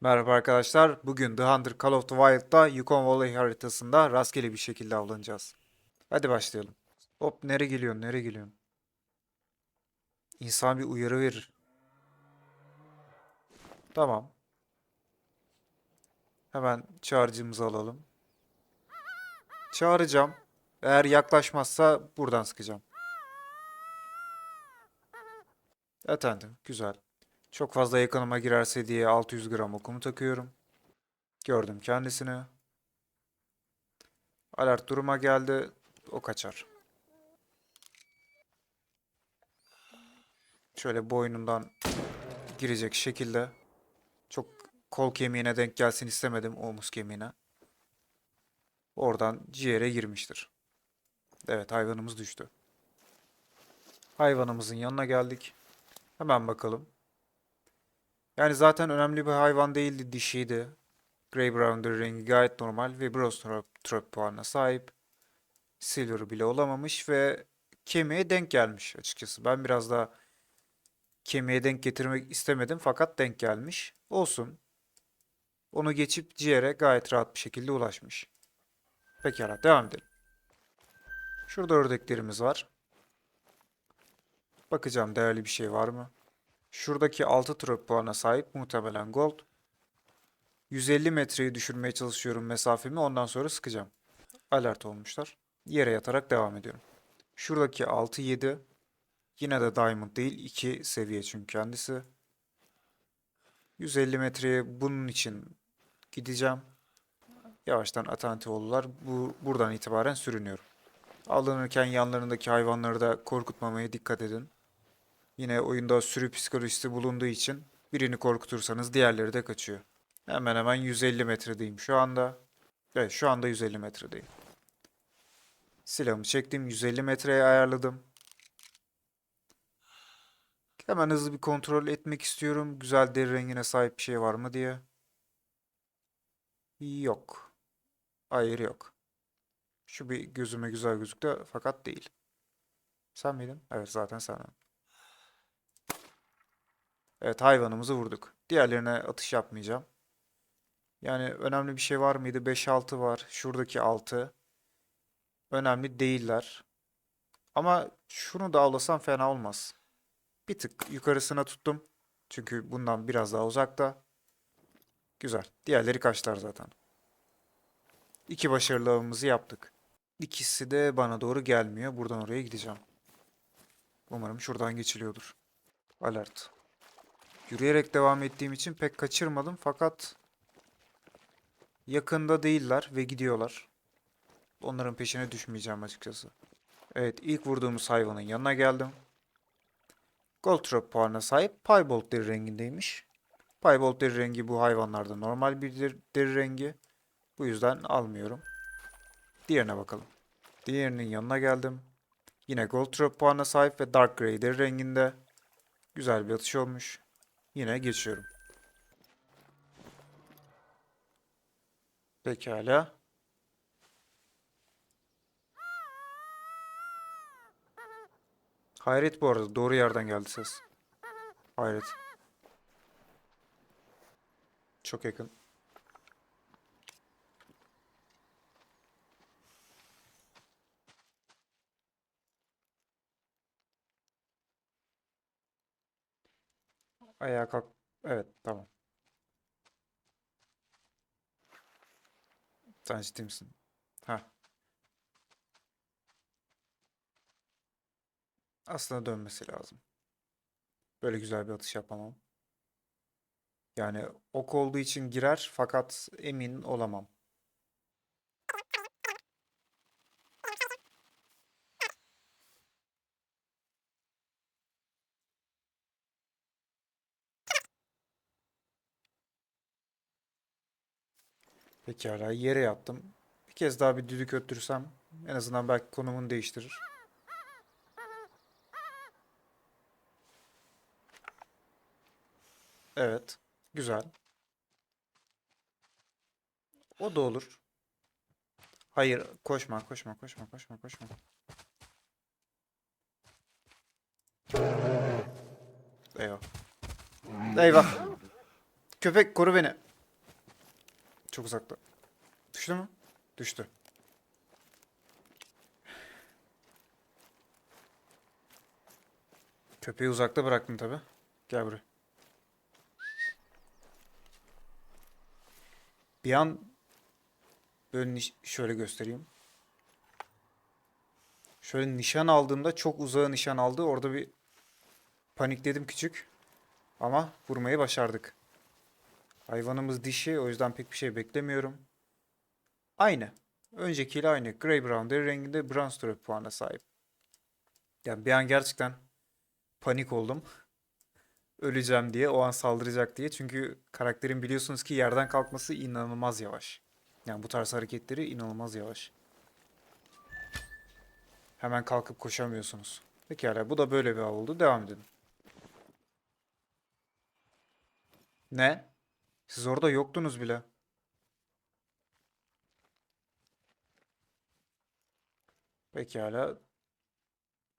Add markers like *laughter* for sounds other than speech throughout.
Merhaba arkadaşlar. Bugün The Hunter Call of the Wild'da Yukon Valley haritasında rastgele bir şekilde avlanacağız. Hadi başlayalım. Hop nereye geliyorsun? Nereye geliyorsun? İnsan bir uyarı verir. Tamam. Hemen çağrıcımızı alalım. Çağıracağım. Eğer yaklaşmazsa buradan sıkacağım. Efendim, güzel. Çok fazla yakınıma girerse diye 600 gram okumu takıyorum. Gördüm kendisini. Alert duruma geldi. O kaçar. Şöyle boynundan girecek şekilde. Çok kol kemiğine denk gelsin istemedim omuz kemiğine. Oradan ciğere girmiştir. Evet hayvanımız düştü. Hayvanımızın yanına geldik. Hemen bakalım. Yani zaten önemli bir hayvan değildi, dişiydi. Grey Brown'dur rengi gayet normal ve Brostorp puanına sahip. Silver bile olamamış ve kemiğe denk gelmiş açıkçası. Ben biraz daha kemiğe denk getirmek istemedim fakat denk gelmiş. Olsun. Onu geçip ciğere gayet rahat bir şekilde ulaşmış. Pekala devam edelim. Şurada ördeklerimiz var. Bakacağım değerli bir şey var mı? Şuradaki 6 trop puana sahip muhtemelen gold. 150 metreyi düşürmeye çalışıyorum mesafemi ondan sonra sıkacağım. Alert olmuşlar. Yere yatarak devam ediyorum. Şuradaki 6-7 yine de diamond değil 2 seviye çünkü kendisi. 150 metreye bunun için gideceğim. Yavaştan Atantioğullar bu buradan itibaren sürünüyorum. Alınırken yanlarındaki hayvanları da korkutmamaya dikkat edin. Yine oyunda sürü psikolojisi bulunduğu için birini korkutursanız diğerleri de kaçıyor. Hemen hemen 150 metredeyim şu anda. Evet şu anda 150 metredeyim. Silahımı çektim 150 metreye ayarladım. Hemen hızlı bir kontrol etmek istiyorum. Güzel deri rengine sahip bir şey var mı diye. Yok. Hayır yok. Şu bir gözüme güzel gözüktü fakat değil. Sen miydin? Evet zaten sen. Evet hayvanımızı vurduk. Diğerlerine atış yapmayacağım. Yani önemli bir şey var mıydı? 5-6 var. Şuradaki 6. Önemli değiller. Ama şunu da avlasam fena olmaz. Bir tık yukarısına tuttum. Çünkü bundan biraz daha uzakta. Güzel. Diğerleri kaçlar zaten. İki başarılı avımızı yaptık. İkisi de bana doğru gelmiyor. Buradan oraya gideceğim. Umarım şuradan geçiliyordur. Alert. Yürüyerek devam ettiğim için pek kaçırmadım fakat yakında değiller ve gidiyorlar. Onların peşine düşmeyeceğim açıkçası. Evet ilk vurduğumuz hayvanın yanına geldim. Goldtrop puanına sahip Piebolt deri rengindeymiş. Piebolt deri rengi bu hayvanlarda normal bir deri, rengi. Bu yüzden almıyorum. Diğerine bakalım. Diğerinin yanına geldim. Yine Goldtrop puanına sahip ve Dark Grey deri renginde. Güzel bir atış olmuş. Yine geçiyorum. Pekala. Hayret bu arada. Doğru yerden geldi ses. Hayret. Çok yakın. Ayağa kalk. Evet tamam. Sen ciddi misin? Ha. Aslında dönmesi lazım. Böyle güzel bir atış yapamam. Yani ok olduğu için girer fakat emin olamam. Pekala yere yattım. Bir kez daha bir düdük öttürsem en azından belki konumunu değiştirir. Evet. Güzel. O da olur. Hayır, koşma, koşma, koşma, koşma, koşma. Eyvah. Eyvah. Köpek koru beni. Çok uzakta. Düştü mü? Düştü. Köpeği uzakta bıraktım tabi. Gel buraya. Bir an böyle şöyle göstereyim. Şöyle nişan aldığımda çok uzağa nişan aldı. Orada bir panikledim küçük. Ama vurmayı başardık. Hayvanımız dişi o yüzden pek bir şey beklemiyorum. Aynı. Öncekiyle aynı. Grey Brown deri renginde Strap puanına sahip. Yani bir an gerçekten panik oldum. *laughs* Öleceğim diye, o an saldıracak diye. Çünkü karakterin biliyorsunuz ki yerden kalkması inanılmaz yavaş. Yani bu tarz hareketleri inanılmaz yavaş. Hemen kalkıp koşamıyorsunuz. Pekala bu da böyle bir av oldu. Devam edelim. Ne? Siz orada yoktunuz bile. Pekala.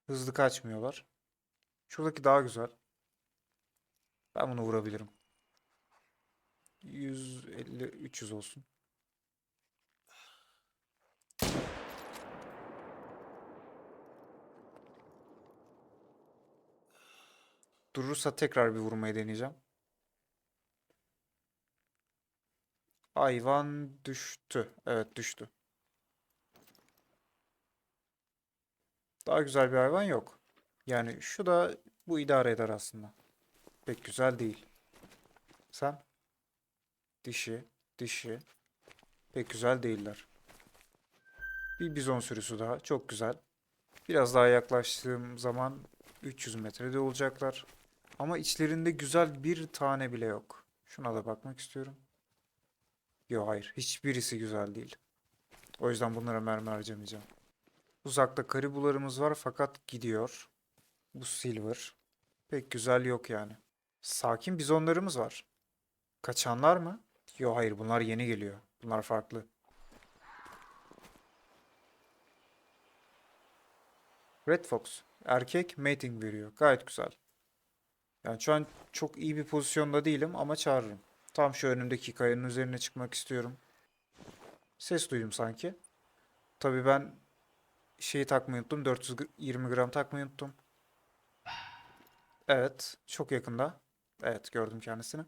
Hızlı kaçmıyorlar. Şuradaki daha güzel. Ben bunu vurabilirim. 150 300 olsun. Durursa tekrar bir vurmayı deneyeceğim. Hayvan düştü. Evet düştü. Daha güzel bir hayvan yok. Yani şu da bu idare eder aslında. Pek güzel değil. Sen? Dişi, dişi. Pek güzel değiller. Bir bizon sürüsü daha. Çok güzel. Biraz daha yaklaştığım zaman 300 metrede olacaklar. Ama içlerinde güzel bir tane bile yok. Şuna da bakmak istiyorum. Yok hayır. Hiçbirisi güzel değil. O yüzden bunlara mermi harcamayacağım. Uzakta karibularımız var fakat gidiyor. Bu silver. Pek güzel yok yani. Sakin bizonlarımız var. Kaçanlar mı? Yok hayır bunlar yeni geliyor. Bunlar farklı. Red Fox. Erkek mating veriyor. Gayet güzel. Yani şu an çok iyi bir pozisyonda değilim ama çağırırım. Tam şu önümdeki kayanın üzerine çıkmak istiyorum. Ses duydum sanki. Tabii ben şeyi takmayı unuttum. 420 gram takmayı unuttum. Evet. Çok yakında. Evet gördüm kendisini.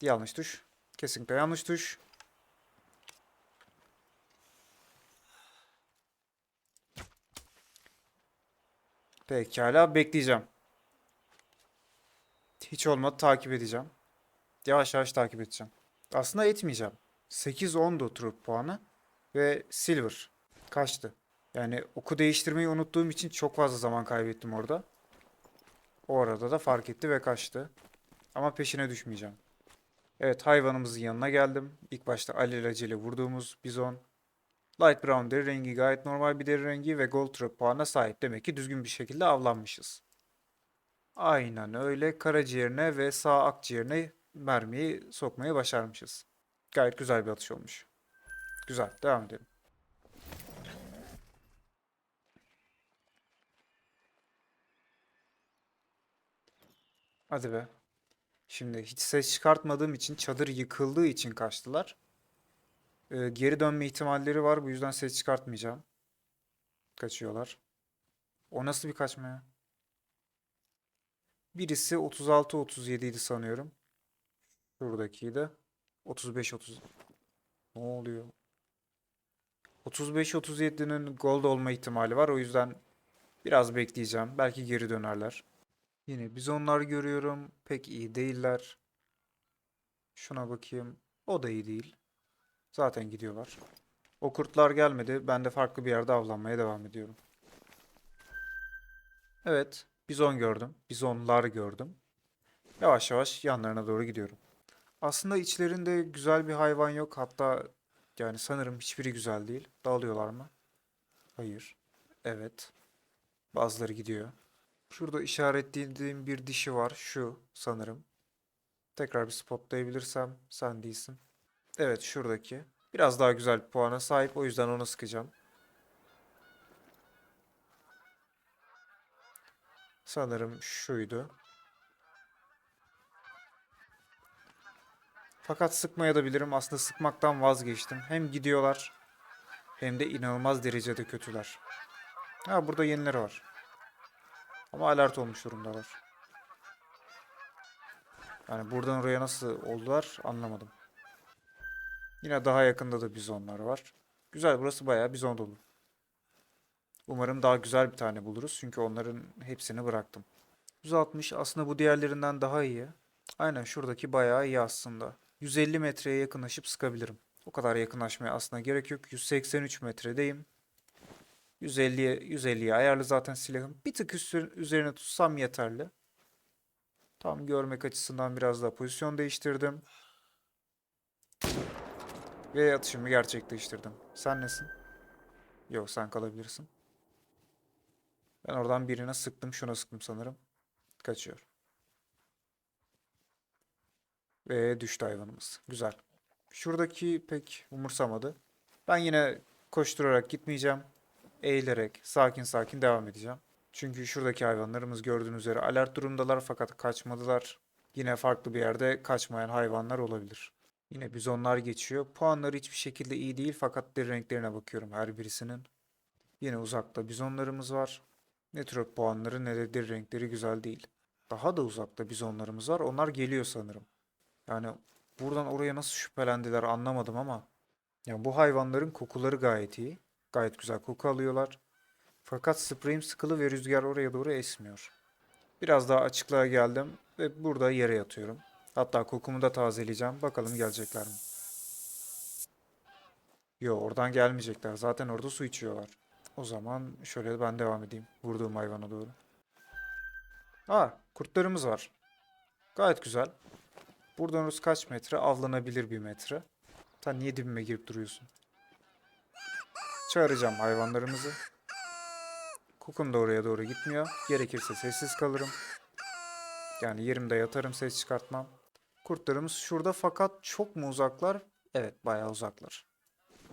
Yanlış tuş. Kesinlikle yanlış tuş. Pekala bekleyeceğim. Hiç olmadı takip edeceğim. Yavaş yavaş takip edeceğim. Aslında etmeyeceğim. 8-10'du trup puanı ve silver. Kaçtı? Yani oku değiştirmeyi unuttuğum için çok fazla zaman kaybettim orada. O arada da fark etti ve kaçtı. Ama peşine düşmeyeceğim. Evet hayvanımızın yanına geldim. İlk başta alelacele vurduğumuz bizon. Light brown deri rengi gayet normal bir deri rengi ve gold trup puanına sahip. Demek ki düzgün bir şekilde avlanmışız. Aynen öyle karaciğerine ve sağ akciğerine mermiyi sokmayı başarmışız. Gayet güzel bir atış olmuş. Güzel devam edelim. Hadi be. Şimdi hiç ses çıkartmadığım için çadır yıkıldığı için kaçtılar. Ee, geri dönme ihtimalleri var. Bu yüzden ses çıkartmayacağım. Kaçıyorlar. O nasıl bir kaçma ya? Birisi 36-37 idi sanıyorum. Şuradakiydi. 35-30. Ne oluyor? 35-37'nin gold olma ihtimali var. O yüzden biraz bekleyeceğim. Belki geri dönerler. Yine bizonlar görüyorum. Pek iyi değiller. Şuna bakayım. O da iyi değil. Zaten gidiyorlar. O kurtlar gelmedi. Ben de farklı bir yerde avlanmaya devam ediyorum. Evet. Bizon gördüm. Bizonlar gördüm. Yavaş yavaş yanlarına doğru gidiyorum. Aslında içlerinde güzel bir hayvan yok. Hatta yani sanırım hiçbiri güzel değil. Dağılıyorlar mı? Hayır. Evet. Bazıları gidiyor. Şurada işaretlediğim bir dişi var. Şu sanırım. Tekrar bir spotlayabilirsem sen değilsin. Evet şuradaki. Biraz daha güzel bir puana sahip. O yüzden ona sıkacağım. Sanırım şuydu. Fakat sıkmaya da bilirim. Aslında sıkmaktan vazgeçtim. Hem gidiyorlar hem de inanılmaz derecede kötüler. Ha burada yenileri var. Ama alert olmuş durumdalar. Yani buradan oraya nasıl oldular anlamadım. Yine daha yakında da bizonlar var. Güzel burası bayağı bizon dolu. Umarım daha güzel bir tane buluruz. Çünkü onların hepsini bıraktım. 160 aslında bu diğerlerinden daha iyi. Aynen şuradaki bayağı iyi aslında. 150 metreye yakınlaşıp sıkabilirim. O kadar yakınlaşmaya aslında gerek yok. 183 metredeyim. 150'ye 150'ye ayarlı zaten silahım. Bir tık üstü, üzerine tutsam yeterli. Tam görmek açısından biraz daha pozisyon değiştirdim. Ve atışımı gerçekleştirdim. Sen nesin? Yok sen kalabilirsin. Ben oradan birine sıktım. Şuna sıktım sanırım. Kaçıyor. Ve düştü hayvanımız. Güzel. Şuradaki pek umursamadı. Ben yine koşturarak gitmeyeceğim. Eğilerek sakin sakin devam edeceğim. Çünkü şuradaki hayvanlarımız gördüğünüz üzere alert durumdalar fakat kaçmadılar. Yine farklı bir yerde kaçmayan hayvanlar olabilir. Yine bizonlar geçiyor. Puanları hiçbir şekilde iyi değil fakat deri renklerine bakıyorum her birisinin. Yine uzakta bizonlarımız var. Ne tür puanları ne de deri renkleri güzel değil. Daha da uzakta bizonlarımız var. Onlar geliyor sanırım. Yani buradan oraya nasıl şüphelendiler anlamadım ama. Yani bu hayvanların kokuları gayet iyi. Gayet güzel koku alıyorlar. Fakat spreyim sıkılı ve rüzgar oraya doğru esmiyor. Biraz daha açıklığa geldim ve burada yere yatıyorum. Hatta kokumu da tazeleyeceğim. Bakalım gelecekler mi? Yo oradan gelmeyecekler. Zaten orada su içiyorlar. O zaman şöyle ben devam edeyim. Vurduğum hayvana doğru. Aa kurtlarımız var. Gayet güzel. Buradan orası kaç metre? Avlanabilir bir metre. Sen niye dibime girip duruyorsun? Çağıracağım hayvanlarımızı. Kokum da oraya doğru gitmiyor. Gerekirse sessiz kalırım. Yani yerimde yatarım ses çıkartmam. Kurtlarımız şurada fakat çok mu uzaklar? Evet bayağı uzaklar.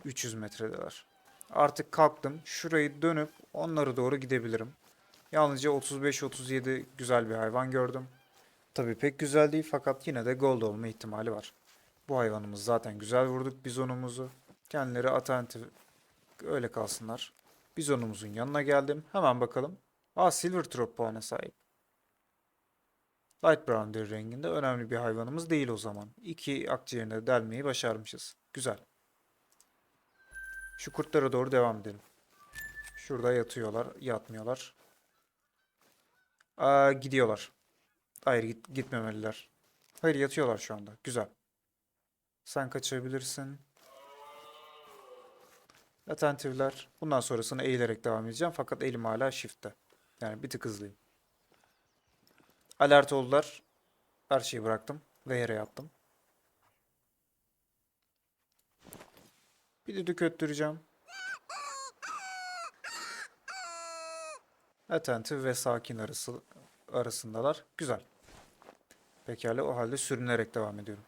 300 metredeler. Artık kalktım. Şurayı dönüp onlara doğru gidebilirim. Yalnızca 35-37 güzel bir hayvan gördüm. Tabii pek güzel değil fakat yine de gold olma ihtimali var. Bu hayvanımız zaten güzel vurduk bizonumuzu. Kendileri alternatif öyle kalsınlar. Bizonumuzun yanına geldim. Hemen bakalım. Aa Silver Trop puana sahip. Light brown deri renginde önemli bir hayvanımız değil o zaman. İki akciğerine de delmeyi başarmışız. Güzel. Şu kurtlara doğru devam edelim. Şurada yatıyorlar, yatmıyorlar. Aa, gidiyorlar. Hayır git, gitmemeliler. Hayır yatıyorlar şu anda. Güzel. Sen kaçabilirsin. Attentifler. Bundan sonrasını eğilerek devam edeceğim. Fakat elim hala shift'te. Yani bir tık hızlıyım. Alert oldular. Her şeyi bıraktım. Ve yere yattım. Bir düdük öttüreceğim. Attentive ve sakin arası, arasındalar. Güzel. Pekala o halde sürünerek devam ediyorum.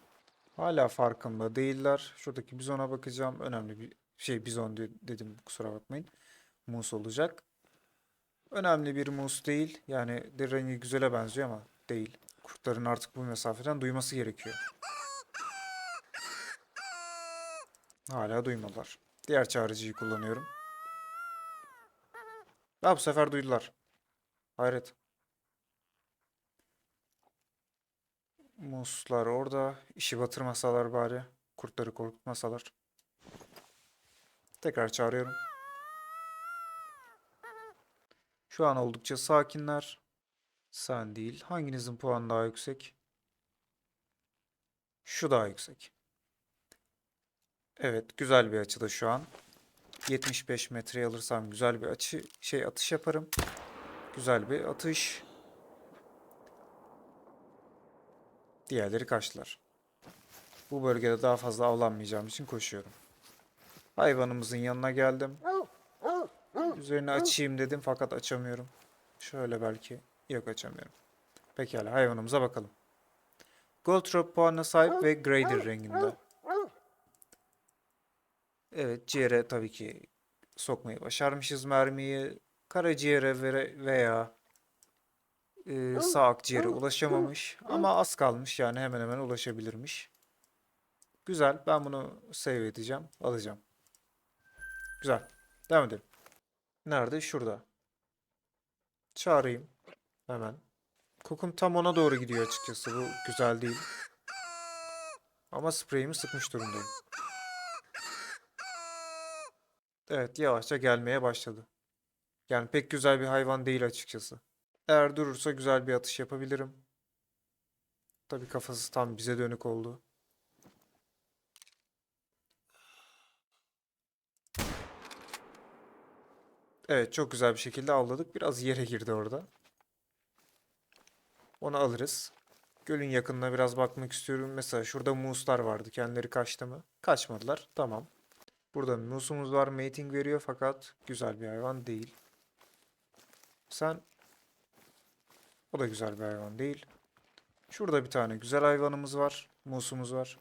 Hala farkında değiller. Şuradaki bizona bakacağım. Önemli bir şey bizon de- dedim kusura bakmayın. Mus olacak. Önemli bir mus değil. Yani rengi güzele benziyor ama değil. Kurtların artık bu mesafeden duyması gerekiyor. Hala duymadılar. Diğer çağrıcıyı kullanıyorum. Ha bu sefer duydular. Hayret. Muslar orada. İşi batırmasalar bari. Kurtları korkutmasalar. Tekrar çağırıyorum. Şu an oldukça sakinler. Sen değil. Hanginizin puanı daha yüksek? Şu daha yüksek. Evet, güzel bir açıda şu an. 75 metreye alırsam güzel bir açı şey atış yaparım. Güzel bir atış. Diğerleri kaçtılar. Bu bölgede daha fazla avlanmayacağım için koşuyorum. Hayvanımızın yanına geldim. Üzerine açayım dedim fakat açamıyorum. Şöyle belki. Yok açamıyorum. Pekala hayvanımıza bakalım. Gold Drop puanına sahip ve Grader renginde. Evet ciğere tabii ki sokmayı başarmışız mermiyi. Karaciğere veya e, sağ akciğere ulaşamamış. Ama az kalmış yani hemen hemen ulaşabilirmiş. Güzel. Ben bunu save edeceğim. Alacağım. Güzel. Devam edelim. Nerede? Şurada. Çağırayım. Hemen. Kokum tam ona doğru gidiyor açıkçası. Bu güzel değil. Ama spreyimi sıkmış durumdayım. Evet, yavaşça gelmeye başladı. Yani pek güzel bir hayvan değil açıkçası. Eğer durursa güzel bir atış yapabilirim. Tabii kafası tam bize dönük oldu. Evet, çok güzel bir şekilde avladık. Biraz yere girdi orada. Onu alırız. Gölün yakınına biraz bakmak istiyorum. Mesela şurada muslar vardı. Kendileri kaçtı mı? Kaçmadılar. Tamam. Burada musumuz var. Mating veriyor fakat güzel bir hayvan değil. Sen... O da güzel bir hayvan değil. Şurada bir tane güzel hayvanımız var. Musumuz var.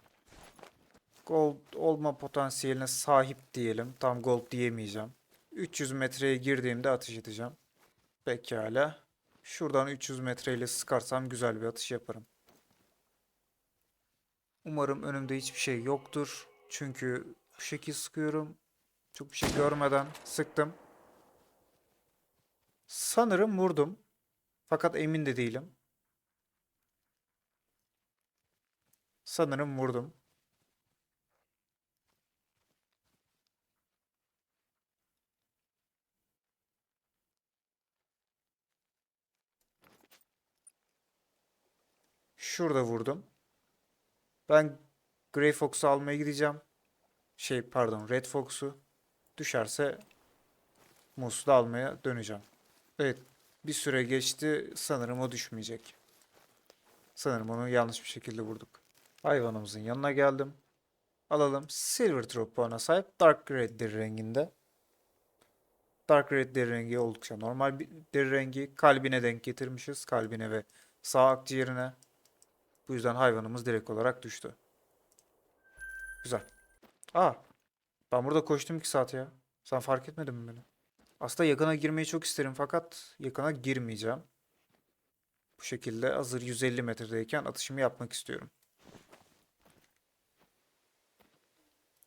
Gold olma potansiyeline sahip diyelim. Tam gold diyemeyeceğim. 300 metreye girdiğimde atış edeceğim. Pekala. Şuradan 300 metreyle sıkarsam güzel bir atış yaparım. Umarım önümde hiçbir şey yoktur. Çünkü bu şekil sıkıyorum. Çok bir şey görmeden sıktım. Sanırım vurdum. Fakat emin de değilim. Sanırım vurdum. Şurada vurdum. Ben Grey Fox'u almaya gideceğim. Şey pardon Red Fox'u. Düşerse Mus'u almaya döneceğim. Evet bir süre geçti. Sanırım o düşmeyecek. Sanırım onu yanlış bir şekilde vurduk. Hayvanımızın yanına geldim. Alalım. Silver Drop puana sahip Dark Red deri renginde. Dark Red deri rengi oldukça normal bir deri rengi. Kalbine denk getirmişiz. Kalbine ve sağ akciğerine. Bu yüzden hayvanımız direkt olarak düştü. Güzel. Aa, ben burada koştum 2 saat ya. Sen fark etmedin mi beni? Aslında yakına girmeyi çok isterim fakat yakına girmeyeceğim. Bu şekilde hazır 150 metredeyken atışımı yapmak istiyorum.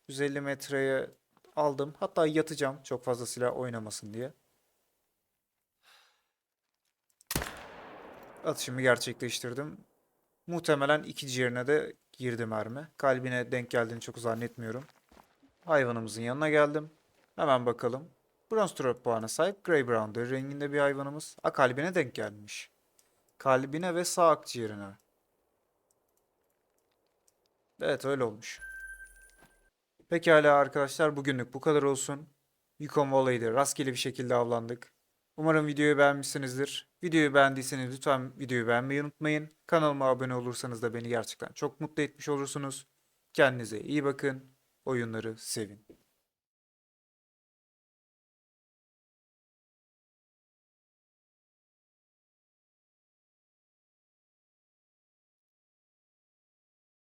150 metreye aldım. Hatta yatacağım çok fazla silah oynamasın diye. Atışımı gerçekleştirdim. Muhtemelen iki ciğerine de girdi mermi. Kalbine denk geldiğini çok zannetmiyorum. Hayvanımızın yanına geldim. Hemen bakalım. Bronze Trop puanı sahip Grey Brown renginde bir hayvanımız. A kalbine denk gelmiş. Kalbine ve sağ akciğerine. Evet öyle olmuş. Pekala arkadaşlar bugünlük bu kadar olsun. Yukon Volley'de rastgele bir şekilde avlandık. Umarım videoyu beğenmişsinizdir. Videoyu beğendiyseniz lütfen videoyu beğenmeyi unutmayın. Kanalıma abone olursanız da beni gerçekten çok mutlu etmiş olursunuz. Kendinize iyi bakın. Oyunları sevin.